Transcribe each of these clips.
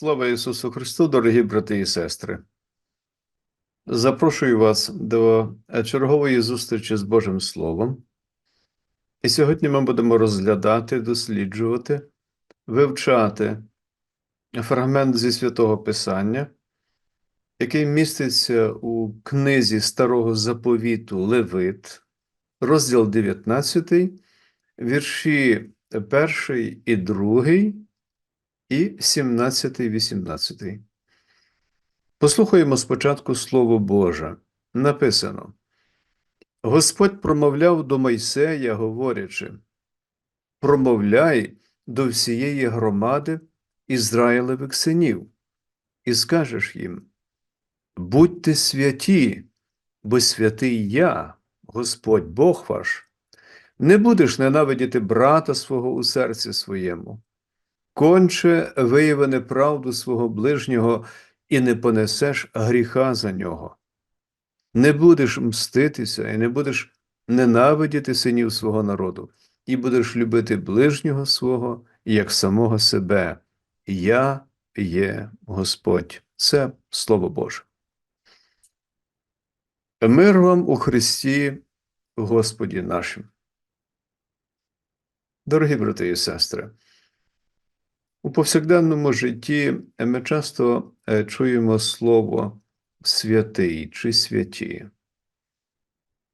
Слава Ісусу Христу, дорогі брати і сестри. Запрошую вас до чергової зустрічі з Божим Словом. І сьогодні ми будемо розглядати, досліджувати, вивчати фрагмент зі святого Писання, який міститься у книзі Старого Заповіту Левит, розділ 19, вірші 1 і 2 і 17, 18. Послухаємо спочатку Слово Боже. Написано: Господь промовляв до Мойсея, говорячи: Промовляй до всієї громади Ізраїлевих синів, і скажеш їм: Будьте святі, бо святий я, Господь Бог ваш, не будеш ненавидіти брата свого у серці своєму конче виявене правду свого ближнього і не понесеш гріха за нього. Не будеш мститися і не будеш ненавидіти синів свого народу, і будеш любити ближнього свого як самого себе. Я є Господь. Це Слово Боже. Мир вам у Христі, Господі нашим. Дорогі брати і сестри, у повсякденному житті ми часто е, чуємо слово святий чи святі.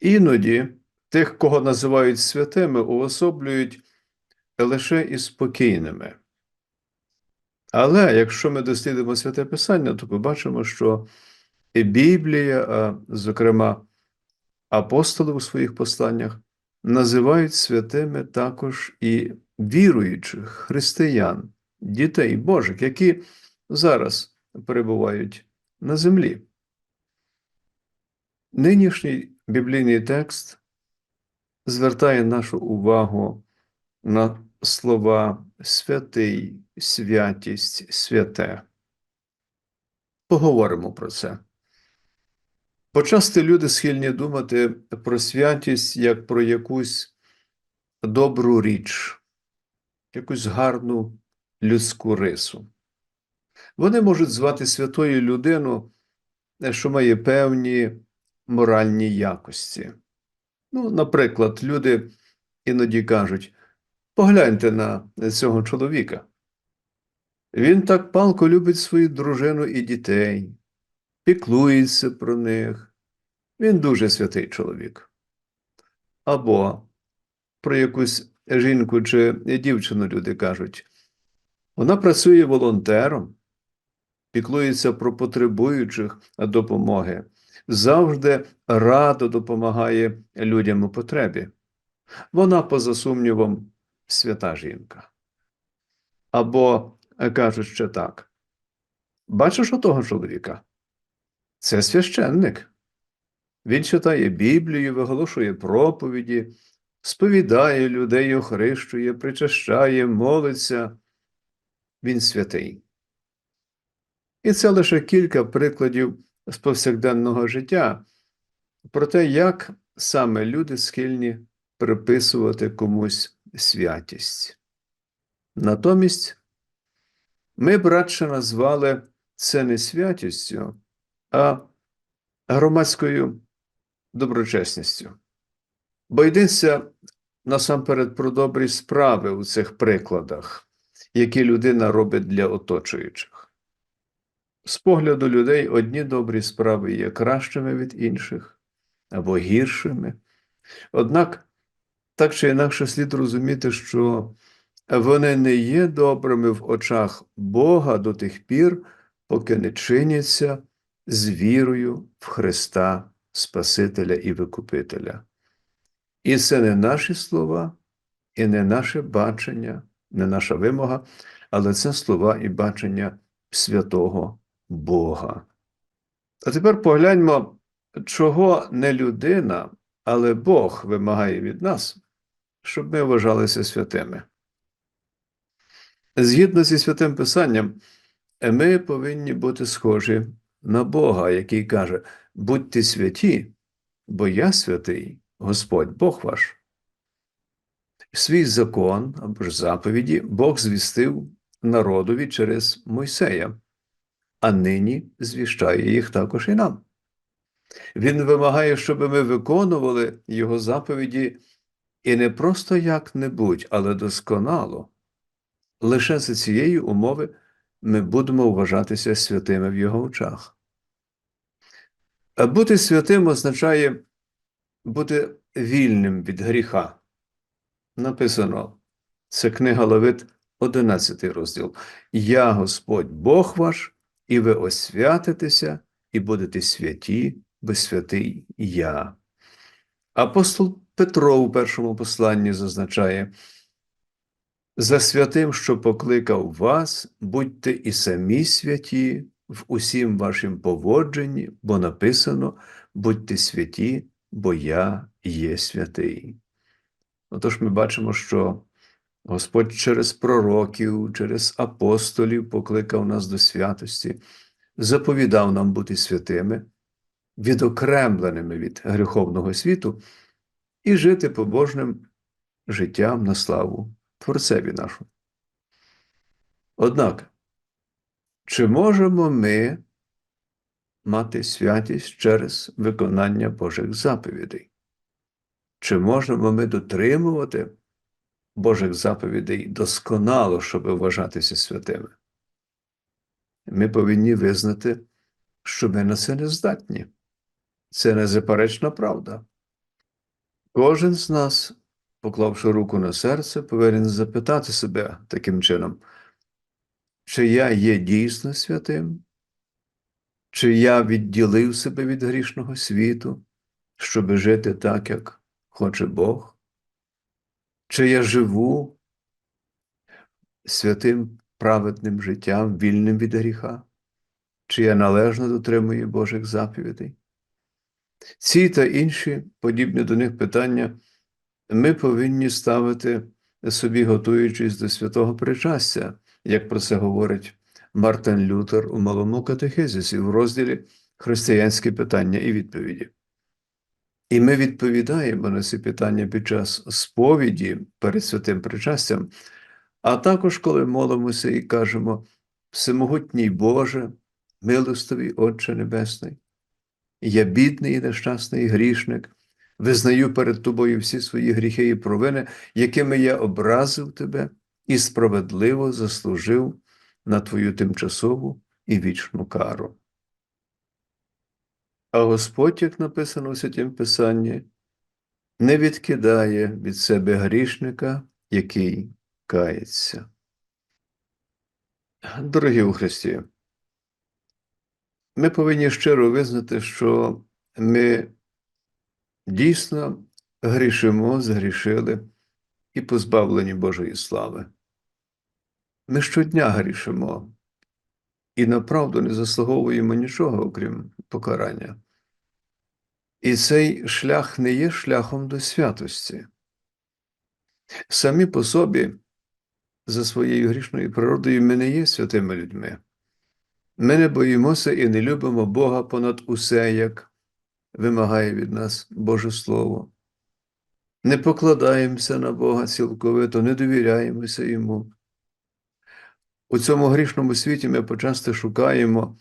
Іноді тих, кого називають святими, уособлюють лише і спокійними. Але якщо ми дослідимо святе Писання, то побачимо, що і Біблія, а зокрема апостоли у своїх посланнях, називають святими також і віруючих християн дітей Божих, які зараз перебувають на землі. Нинішній біблійний текст звертає нашу увагу на слова святий, святість, святе. Поговоримо про це. Почасти люди схильні думати про святість як про якусь добру річ, якусь гарну людську рису. Вони можуть звати святою людину, що має певні моральні якості. Ну, наприклад, люди іноді кажуть: погляньте на цього чоловіка. Він так палко любить свою дружину і дітей, піклується про них. Він дуже святий чоловік. Або про якусь жінку чи дівчину люди кажуть, вона працює волонтером, піклується про потребуючих допомоги, завжди радо допомагає людям у потребі. Вона, поза сумнівом, свята жінка. Або кажуть ще так: бачиш отого чоловіка? Це священник. Він читає Біблію, виголошує проповіді, сповідає людей, охрещує, причащає, молиться він святий. І це лише кілька прикладів з повсякденного життя про те, як саме люди схильні приписувати комусь святість. Натомість ми б радше назвали це не святістю, а громадською доброчесністю. Бо йдеться насамперед про добрі справи у цих прикладах які людина робить для оточуючих. З погляду людей одні добрі справи є кращими від інших або гіршими. Однак, так чи інакше слід розуміти, що вони не є добрими в очах Бога до тих пір, поки не чиняться з вірою в Христа Спасителя і Викупителя. І це не наші слова, і не наше бачення не наша вимога, але це слова і бачення святого Бога. А тепер погляньмо, чого не людина, але Бог вимагає від нас, щоб ми вважалися святими. Згідно зі святим Писанням, ми повинні бути схожі на Бога, який каже: будьте святі, бо я святий, Господь Бог ваш. Свій закон або ж заповіді Бог звістив народові через Мойсея, а нині звіщає їх також і нам. Він вимагає, щоб ми виконували його заповіді і не просто як-небудь, але досконало. Лише за цієї умови ми будемо вважатися святими в його очах. А бути святим означає бути вільним від гріха. Написано, це книга Левит, 11 розділ. Я Господь Бог ваш, і ви освятитеся, і будете святі, бо святий я. Апостол Петро у першому посланні зазначає, за святим, що покликав вас, будьте і самі святі в усім вашім поводженні, бо написано будьте святі, бо я є святий. Отож, ми бачимо, що Господь через пророків, через апостолів покликав нас до святості, заповідав нам бути святими, відокремленими від гріховного світу і жити побожним життям на славу Творцеві нашому. Однак, чи можемо ми мати святість через виконання Божих заповідей? Чи можемо ми дотримувати Божих заповідей досконало, щоб вважатися святими? Ми повинні визнати, що ми на це не здатні. Це незаперечна правда. Кожен з нас, поклавши руку на серце, повинен запитати себе таким чином, чи я є дійсно святим, чи я відділив себе від грішного світу, щоб жити так, як хоче Бог, чи я живу святим праведним життям, вільним від гріха, чи я належно дотримую Божих заповідей. Ці та інші подібні до них питання ми повинні ставити собі, готуючись до святого причастя, як про це говорить Мартин Лютер у малому катехизисі в розділі Християнські питання і відповіді. І ми відповідаємо на ці питання під час сповіді перед святим причастям, а також коли молимося і кажемо Всемогутній Боже, милостивий Отче Небесний. Я бідний і нещасний грішник, визнаю перед тобою всі свої гріхи і провини, якими я образив тебе і справедливо заслужив на твою тимчасову і вічну кару. А Господь, як написано у Святім Писанні, не відкидає від себе грішника, який кається. Дорогі у Христі, ми повинні щиро визнати, що ми дійсно грішимо, згрішили і позбавлені Божої слави. Ми щодня грішимо і направду не заслуговуємо нічого, окрім покарання. І цей шлях не є шляхом до святості. Самі по собі, за своєю грішною природою, ми не є святими людьми. Ми не боїмося і не любимо Бога понад усе, як вимагає від нас Боже Слово. Не покладаємося на Бога цілковито, не довіряємося Йому. У цьому грішному світі ми почасти шукаємо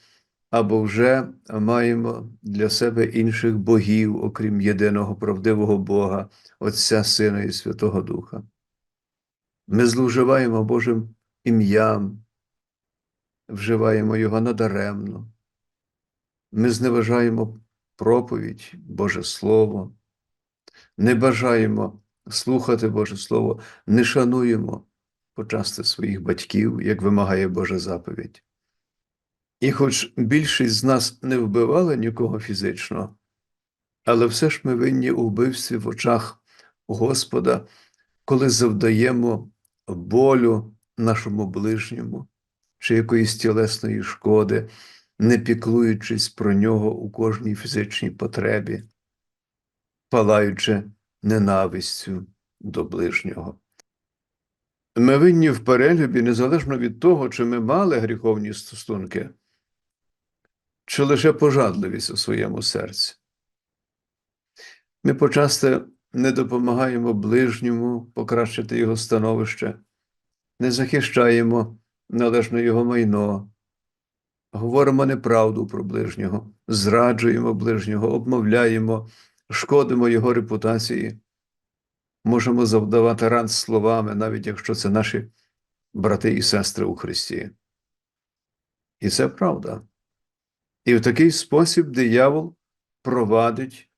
або вже маємо для себе інших богів, окрім єдиного правдивого Бога, Отця Сина і Святого Духа. Ми зловживаємо Божим ім'ям, вживаємо його надаремно. Ми зневажаємо проповідь, Боже Слово, не бажаємо слухати Боже Слово, не шануємо почасти своїх батьків, як вимагає Божа заповідь. І хоч більшість з нас не вбивала нікого фізично, але все ж ми винні у вбивстві в очах Господа, коли завдаємо болю нашому ближньому чи якоїсь тілесної шкоди, не піклуючись про нього у кожній фізичній потребі, палаючи ненавистю до ближнього. Ми винні в перелюбі незалежно від того, чи ми мали гріховні стосунки, чи лише пожадливість у своєму серці. Ми почасти не допомагаємо ближньому покращити його становище, не захищаємо належне його майно, говоримо неправду про ближнього, зраджуємо ближнього, обмовляємо, шкодимо його репутації, можемо завдавати ран словами, навіть якщо це наші брати і сестри у Христі. І це правда. І в такий спосіб диявол провадить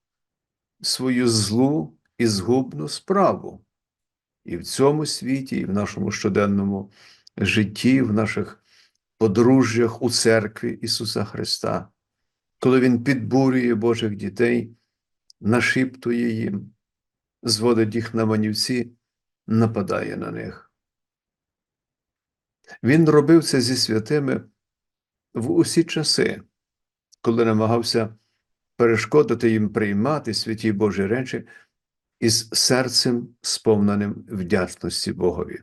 свою злу і згубну справу. І в цьому світі, і в нашому щоденному житті, в наших подружжях у церкві Ісуса Христа, коли Він підбурює Божих дітей, нашіптує їм, зводить їх на манівці, нападає на них. Він робив це зі святими в усі часи, коли намагався перешкодити їм приймати святі Божі речі із серцем, сповненим вдячності Богові.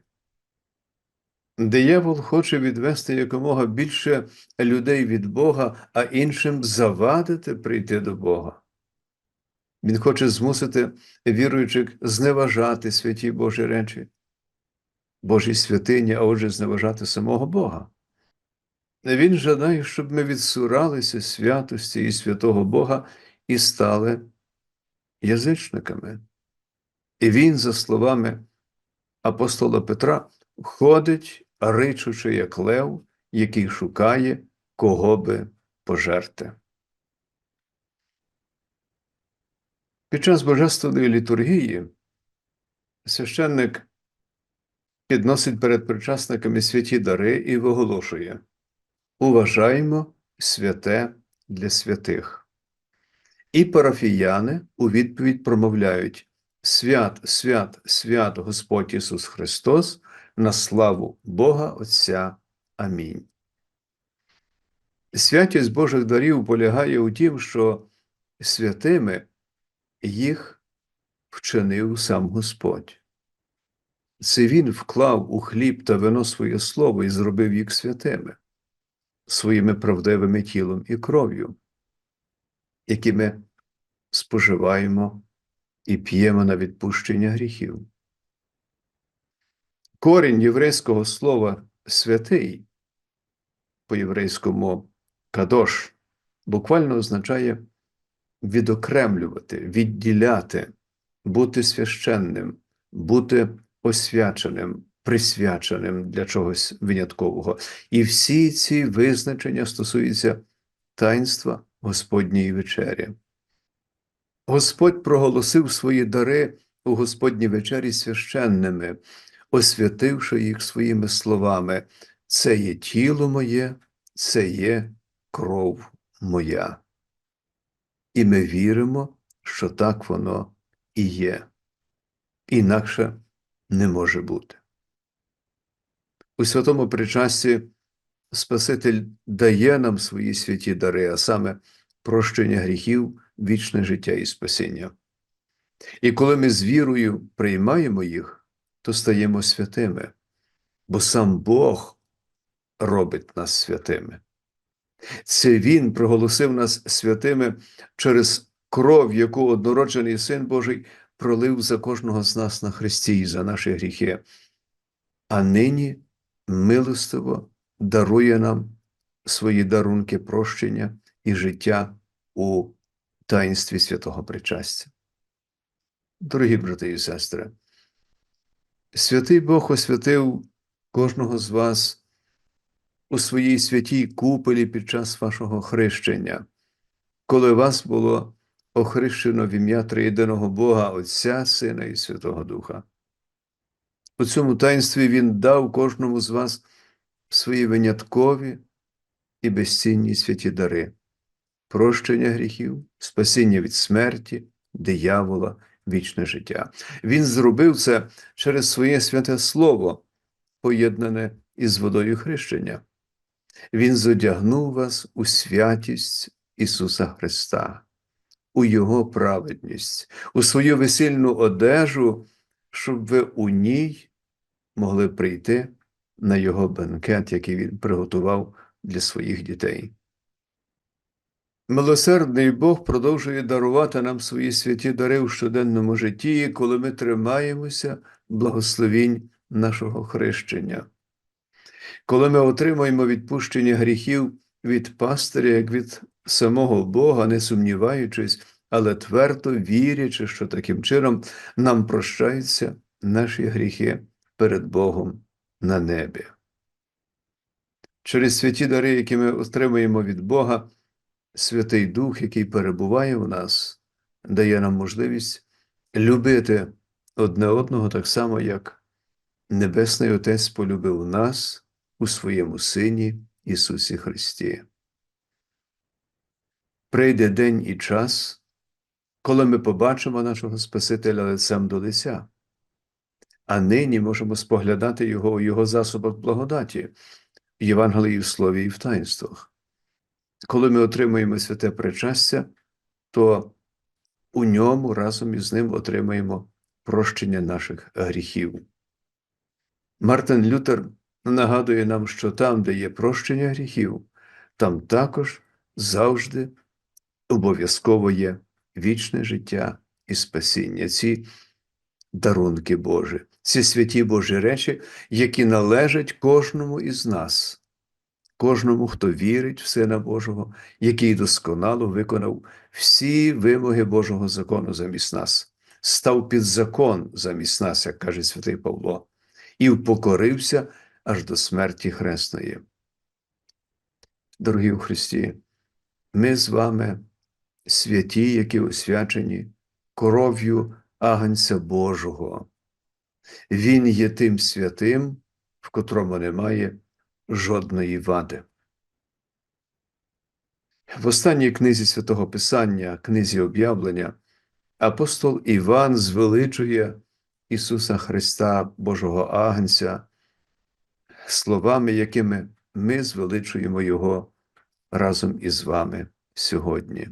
Диявол хоче відвести якомога більше людей від Бога, а іншим завадити прийти до Бога. Він хоче змусити віруючих зневажати святі Божі речі, Божі святині, а отже, зневажати самого Бога. Він жадає, щоб ми відсуралися святості і святого Бога і стали язичниками. І він, за словами апостола Петра, ходить, ричучи, як лев, який шукає, кого би пожерти. Під час Божественної літургії священник підносить перед причасниками святі дари і виголошує Уважаємо святе для святих. І парафіяни у відповідь промовляють Свят, свят, свят Господь Ісус Христос, на славу Бога Отця. Амінь. Святість Божих дарів полягає у тім, що святими їх вчинив сам Господь. Це Він вклав у хліб та вино своє слово і зробив їх святими, своїми правдивими тілом і кров'ю, які ми споживаємо і п'ємо на відпущення гріхів. Корінь єврейського слова святий по єврейському кадош буквально означає відокремлювати, відділяти, бути священним, бути освяченим, присвяченим для чогось виняткового. І всі ці визначення стосуються таїнства Господньої вечері. Господь проголосив свої дари у Господній вечері священними, освятивши їх своїми словами: це є тіло моє, це є кров моя. І ми віримо, що так воно і є. Інакше не може бути. У святому причасті Спаситель дає нам свої святі дари, а саме прощення гріхів, вічне життя і спасіння. І коли ми з вірою приймаємо їх, то стаємо святими, бо сам Бог робить нас святими. Це Він проголосив нас святими через кров, яку однороджений Син Божий пролив за кожного з нас на Христі і за наші гріхи, а нині милостиво дарує нам свої дарунки прощення і життя у таїнстві святого причастя. Дорогі брати і сестри, святий Бог освятив кожного з вас у своїй святій купелі під час вашого хрещення, коли вас було охрещено в ім'я Триєдиного Бога, Отця, Сина і Святого Духа. У цьому таїнстві Він дав кожному з вас свої виняткові і безцінні святі дари, прощення гріхів, спасіння від смерті, диявола, вічне життя. Він зробив це через своє святе Слово, поєднане із водою хрещення. Він зодягнув вас у святість Ісуса Христа, у Його праведність, у свою весільну одежу, щоб ви у ній могли прийти на Його бенкет, який Він приготував для своїх дітей. Милосердний Бог продовжує дарувати нам свої святі дари у щоденному житті, коли ми тримаємося благословінь нашого хрещення. Коли ми отримуємо відпущення гріхів від пастиря, як від самого Бога, не сумніваючись, але твердо вірячи, що таким чином нам прощаються наші гріхи перед Богом на небі. Через святі дари, які ми отримуємо від Бога, Святий Дух, який перебуває в нас, дає нам можливість любити одне одного так само, як Небесний Отець полюбив нас у своєму Сині Ісусі Христі. Прийде день і час, коли ми побачимо нашого Спасителя лицем до лиця, а нині можемо споглядати Його у Його засобах благодаті, в Євангелії, в Слові і в таїнствах. Коли ми отримуємо святе причастя, то у ньому разом із ним отримаємо прощення наших гріхів. Мартин Лютер нагадує нам, що там, де є прощення гріхів, там також завжди обов'язково є вічне життя і спасіння, ці дарунки Божі, ці святі Божі речі, які належать кожному із нас, кожному, хто вірить в Сина Божого, який досконало виконав всі вимоги Божого закону замість нас, став під закон замість нас, як каже святий Павло, і впокорився аж до смерті хресної. Дорогі у Христі, ми з вами святі, які освячені кров'ю Агнця Божого. Він є тим святим, в котрому немає жодної вади. В останній книзі святого Писання, книзі об'явлення, апостол Іван звеличує Ісуса Христа, Божого Агнця, словами, якими ми звеличуємо Його разом із вами сьогодні.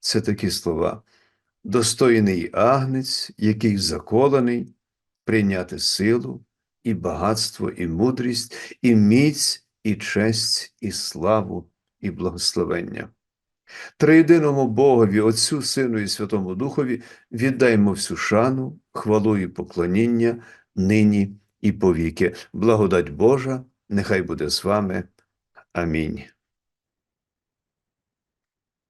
Це такі слова. Достойний агнець, який заколений, прийняти силу, і багатство, і мудрість, і міць, і честь, і славу, і благословення. Триєдиному Богові, Отцю, Сину і Святому Духові віддаймо всю шану, хвалу і поклоніння нині і повіки. Благодать Божа, нехай буде з вами. Амінь.